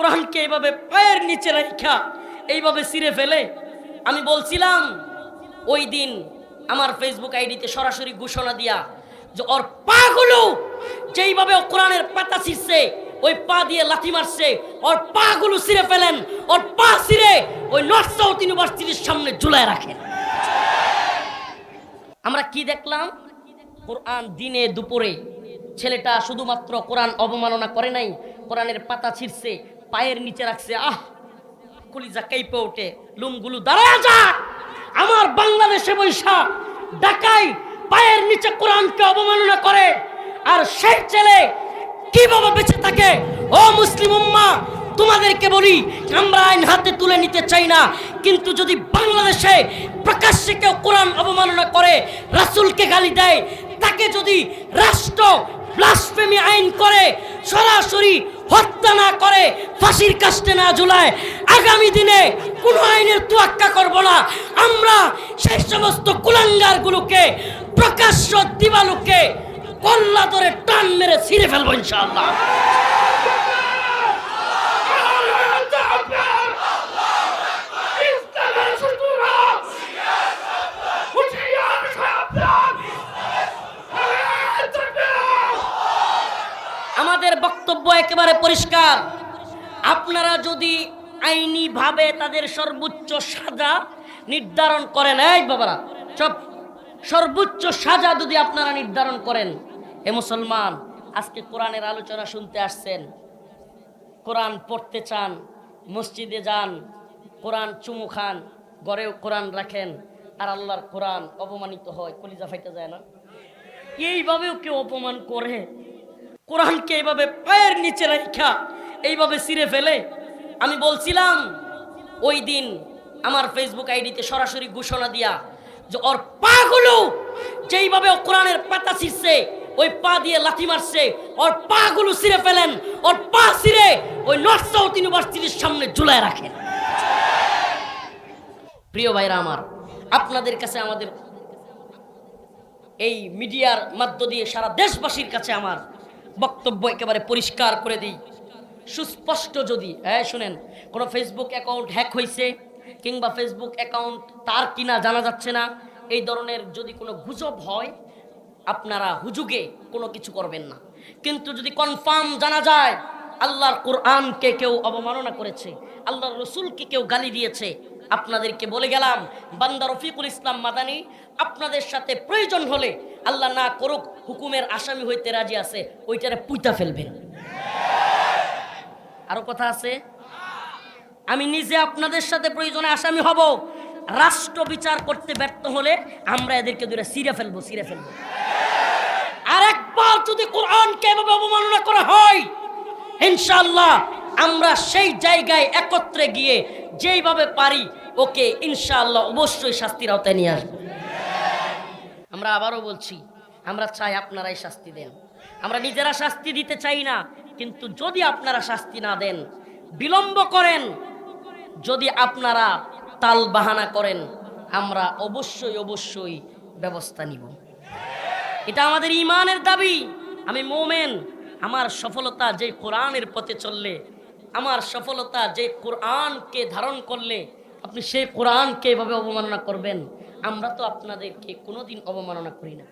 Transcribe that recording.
কোরআনকে এইভাবে পায়ের নিচে রাখা এইভাবে ছিঁড়ে ফেলে। আমি বলছিলাম, ওই দিন আমার ফেসবুক আইডিতে সরাসরি ঘোষণা দিয়া যে ওর পাগুলো যেইভাবে কোরআনের পাতা ছিঁড়ছে, ওই পা দিয়ে লাথি মারছে, ওর পাগুলো ছিঁড়ে ফেলেন, ওর পা ছিঁড়ে ওই নর্থ সাউথ ইউনিভার্সিটির সামনে ঝুলায় রাখেন। আমরা কি দেখলাম? কোরআন দিনে দুপুরে ছেলেটা শুধুমাত্র কোরআন অবমাননা করে নাই, কোরআনের পাতা ছিঁড়ছে পায়ের নিচে রাখছে, আহ, কলিজা কেঁপে ওঠে, লুমগুলো দাঁড়া যা আমার বাংলাদেশে বৈশা ডাকাই পায়ের নিচে কোরআনকে অবমাননা করে, আর সেই ছেলে কীভাবে বেঁচে থাকে? ও মুসলিম উম্মা, তোমাদেরকে বলি, আমরা আইন হাতে তুলে নিতে চাই না, কিন্তু যদি বাংলাদেশে প্রকাশ্যে কেউ কোরআন অবমাননা করে, রাসূলকে গালি দেয়, তাকে যদি রাষ্ট্র ব্লাসফেমি আইন করে, সরাসরি হত্যা না করে, ফাঁসির কাস্টে না ঝুলায়, আগামী দিনে কোনো আইনের তোয়াক্কা করব না। আমরা সেই সমস্ত কুলাঙ্গারগুলোকে, প্রকাশ্য দিবালুকে কল্লা ধরে টান মেরে ছিঁড়ে ফেলব ইনশাআল্লাহ। আমাদের বক্তব্য একেবারে পরিষ্কার। আপনারা যদি আইনিভাবে তাদের সর্বোচ্চ সাজা নির্ধারণ করেন এই বাবারা সব সর্বোচ্চ সাজা যদি আপনারা নির্ধারণ করেন এ মুসলমান, আজকে কোরআনের আলোচনা শুনতে আসছেন। কোরআন পড়তে চান, মসজিদে যান, কোরআন চুমু খান গড়েও কোরআন রাখেন, আর আল্লাহর কোরআন অপমানিত হয়, কলিজা ফাইতে যায় না। এইভাবেও কেউ অপমান করে। কোরআনকে এইভাবে পায়ের নিচে রাখা এইভাবে ছিঁড়ে ফেলে। আমি বলছিলাম, ওই দিন আমার ফেসবুক আইডিতে সরাসরি ঘোষণা দিয়া যে ওর পা পাগুলো যেইভাবে কোরআনের পাতা ছিঁড়ছে, ওই পা দিয়ে লাথি মারছে, ওর পা পাগুলো ছিঁড়ে ফেলেন, ওর পা ছিঁড়ে ওই নর্থ সাউথ ইউনিভার্সিটির সামনে ঝুলায় রাখেন। প্রিয় ভাইরা আমার, আপনাদের কাছে আমাদের এই মিডিয়ার মাধ্য দিয়ে সারা দেশবাসীর কাছে আমার বক্তব্য একেবারে পরিষ্কার করে দিই। সুস্পষ্ট যদি হ্যাঁ শুনেন, কোনো ফেসবুক অ্যাকাউন্ট হ্যাক হয়েছে কিংবা ফেসবুক অ্যাকাউন্ট তার কিনা জানা যাচ্ছে না, এই ধরনের যদি কোনো গুজব হয়, আপনারা হুজুগে কোনো কিছু করবেন না। কিন্তু যদি কনফার্ম জানা যায়, আল্লাহর কোরআনকে কেউ অবমাননা করেছে, আল্লাহর রসুলকে কেউ গালি দিয়েছে, আপনাদেরকে বলে গেলাম, বান্দা রফিকুল ইসলাম মাদানি, আপনাদের সাথে প্রয়োজন হলে আল্লাহ না করুক, হুকুমের আসামি হইতে রাজি আছে, ওইটারে পুইতা ফেলবেন আরও কথা আছে? আমি নিজে আপনাদের সাথে প্রয়োজনে আসামি হব। রাষ্ট্র বিচার করতে ব্যর্থ হলে আমরা এদেরকে দূরে সিরে ফেলব সিরে ফেলব। আর একবার যদি কোরআনকে এভাবে অবমাননা করা হয়, ইনশাআল্লাহ আমরা সেই জায়গায় একত্রে গিয়ে যেইভাবে পারি, ওকে ইনশাআল্লাহ অবশ্যই শাস্তির আওতায় নিয়ে আসব। আমরা আবারও বলছি, আমরা চাই আপনারাই শাস্তি দেন। আমরা নিজেরা শাস্তি দিতে চাই না, কিন্তু যদি আপনারা শাস্তি না দেন, বিলম্ব করেন, যদি আপনারা তাল বাহানা করেন, আমরা অবশ্যই অবশ্যই ব্যবস্থা নিব। এটা আমাদের ইমানের দাবি। আমি মোমেন, আমার সফলতা যে কোরআনের পথে চললে, আমার সফলতা যে কোরআনকে ধারণ করলে আপনি সেই কোরআনকে এভাবে অবমাননা করবেন আমরা তো আপনাদেরকে কোনোদিন অবমাননা করি না।